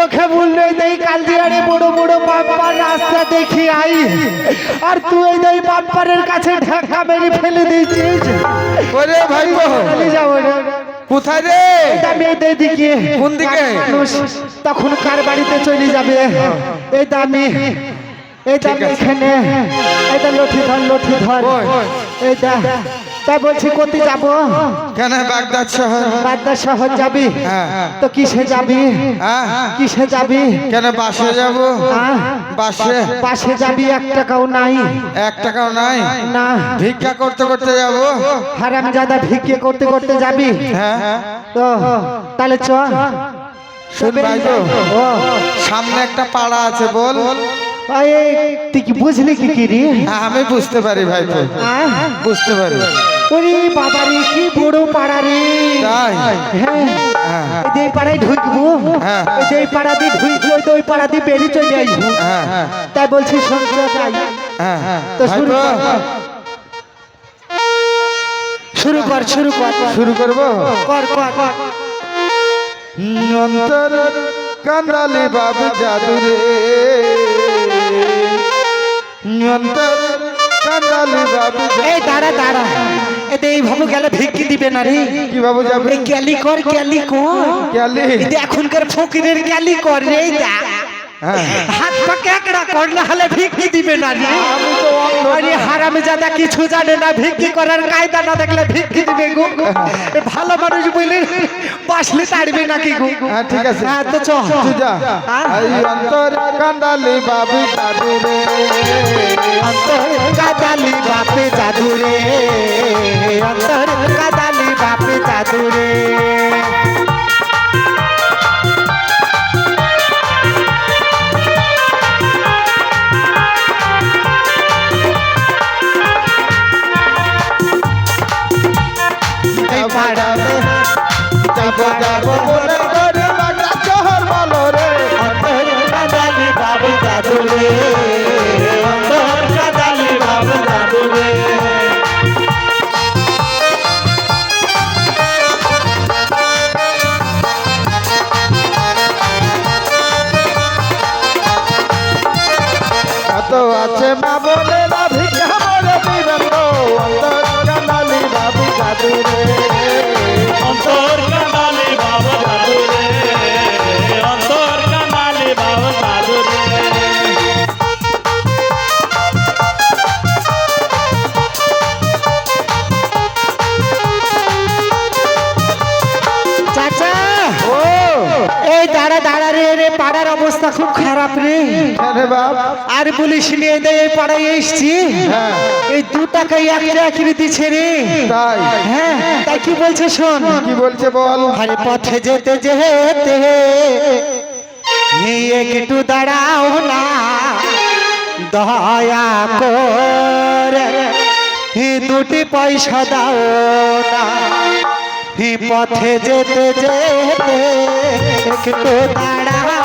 তোকে বললে এই কালদিয়ারে বড় বড় বাম্পার রাস্তা দেখি আই। আর তুই এই বাম্পারের কাছে ঢাকা মেরে ফেলে দিয়েছিস। ওরে ভাই চলে যাব রে। কোথায় রে? এটা মেয়েদের দিকে। কোন দিকে? তখন কার বাড়িতে চলে যাবে। দামি এই দামি এখানে। এটা লঠি ধর লঠি ধর। ওই। তাই বলছি কোথায় যাব? কেন বাগদাদ শহর? বাদদার শহর যাবি? হ্যাঁ। তো কিসে যাবি? হ্যাঁ। কিসে যাবি? কেন বাসে যাব? আহ? বাসে? পাশে যাবি এক টাকাও নাই। এক টাকাও নাই? না। ভিক্ষা করতে করতে যাব? হারাম জাদা ভিক্ষে করতে করতে যাবি? হ্যাঁ। তো তাহলে চ। শুন ভাই ও সামনে একটা পাড়া আছে বল। তুই কি বুঝলি কি কি রে? হ্যাঁ, আমি বুঝতে পারি ভাই আহ? বুঝতে পারি। ওরে বাবা রে কি বড় পাড়া রে। তাই? হ্যাঁ হ্যাঁ। এই যে এই পাড়ায় ঢুকবো। হ্যাঁ। এই পাড়া দিয়ে ঢুকবো তো ওই পাড়া দিয়ে বেরিয়ে চলে আসব হ্যাঁ হ্যাঁ। তাই বলছি সহ্য যাই হ্যাঁ তো শুরু। শুরু কর শুরু কর। শুরু করব? কর কর। কর অন্তর কান্দালি বাবু জাদু রে এই দাঁড়া দাঁড়া। এতে এইভাবে গেলে ভিক্ষি দিবে না রে। কি যাবে? এই ক্যালি কর ক্যালি কর। ক্যালি? এতে এখনকার ফকিরের ক্যালি কর রে দা হ্যাঁ হাত পা কেকড়া কর না হলে ভিক্ষি দিবে না রে। আরে হারামে জাদা কিছু জানে না ভিক্ষি করার কায়দা না দেখলে ভিক্ষি দিবে গো। ভালো মানুষ বলে বাসলে তাড়বে নাকি গো হ্যাঁ ঠিক আছে হ্যাঁ তো চ তুই যা হ্যাঁ? এই অন্তর কান্দালি বাবু জাদু রে অন্তর কাদালি বাপে জাদু রে অন্তর কাদালি বাপে জাদু রে এত আছে মা বলে বলে দিবেন গো অন্তর কান্দালি বাবু জাদু রে। অন্তর এই দাঁড়া দাঁড়া রে পাড়ার অবস্থা খুব খারাপ রে। আর বলিস নিয়ে এই পাড়ায় এসছি হ্যাঁ। এই দু টাকায় এক চাকরি দিচ্ছে রে তাই? হ্যাঁ তাই কি বলছে শোন। কি বলছে বল? আরে পথে যেতে যেতে একটু দাঁড়াও না। দয়া করে হি দুটি পয়সা দাও না। পথে যেতে যেতে একটু দাঁড়াও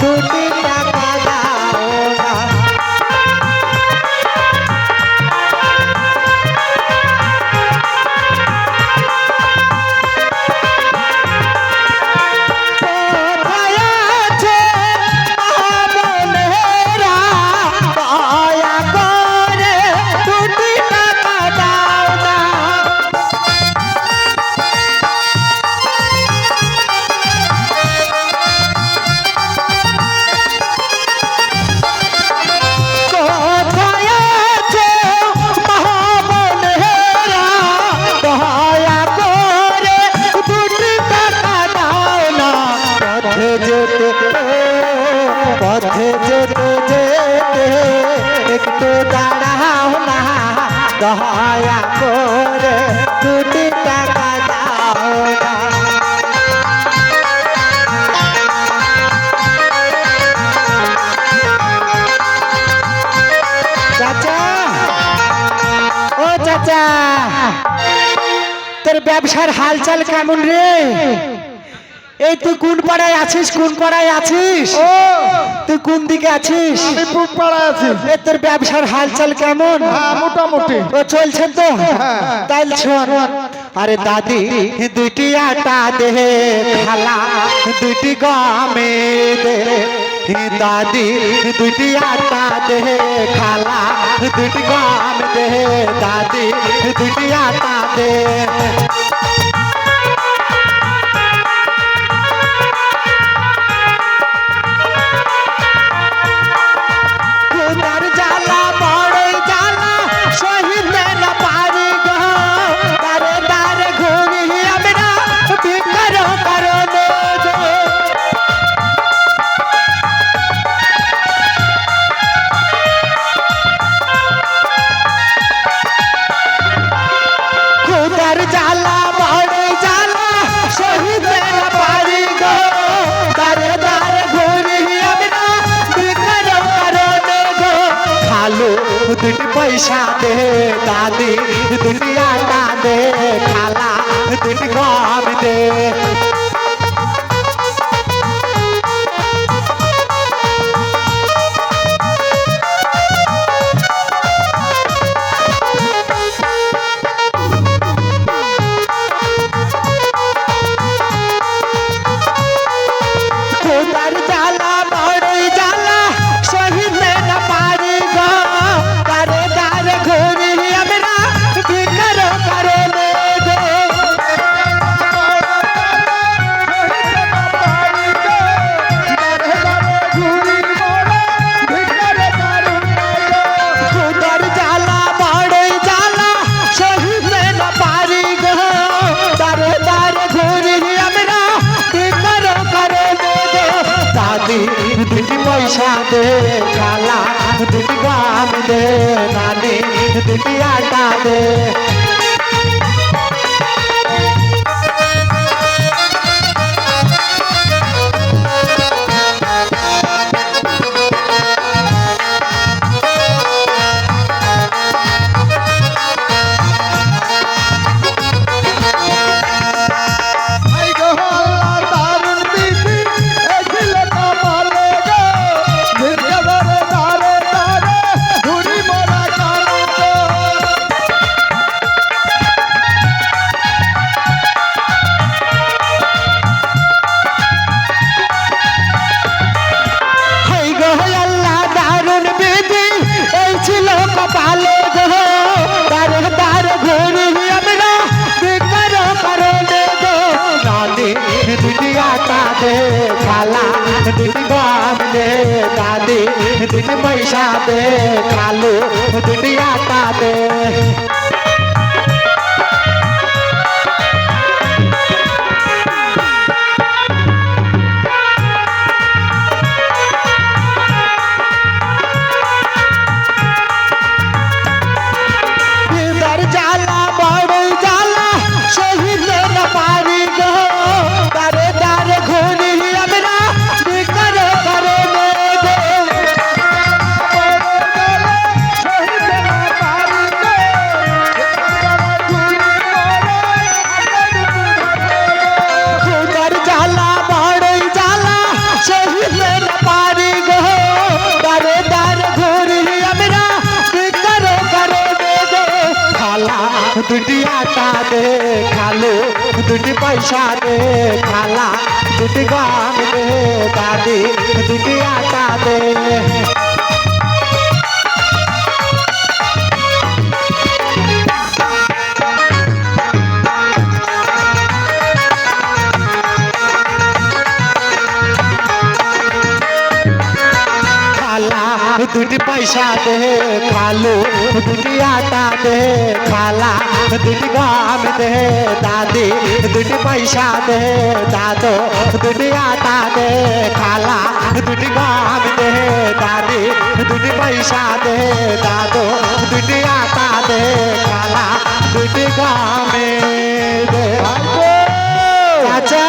দুটি চাচা। ও চাচা তোর ব্যবসার হালচাল কেমন রে? এই তুই কোন পাড়ায় আছিস? কোন পাড়ায় আছিস? তুই কোন দিকে আছিস? আমি পুব পাড়ায় আছি? এ তোর ব্যবসার হালচাল কেমন? হ্যাঁ মোটামুটি। ও চলছে তো? তাই শোন। আরে দাদি দুইটি আটা দে খালা দুইটি গমে দে। দাদি দুইটি আটা দে খালা দুইটি গম দে। দাদি দুইটি আটা দে। খালো দুটি পয়সা দে দাদি দুটি আটা দে খালা দুটি গম দে। দে নানি দুটি আটা দে দুটি পয়সা দে খালু দুটি আটা দে দুটি পয়সা দে খালা দুটি গাম দে দাদি দুটি আটা দে দে খালো দুটি আটা দে খালা দুটি গাম দে দাদি দুটি পয়সা দে দাদো দুটি আটা দে খালা দুটি গাম দে দাদি দুটি পয়সা দে দাদো দুটি দে কালা দুটি গামে দে। আচ্ছা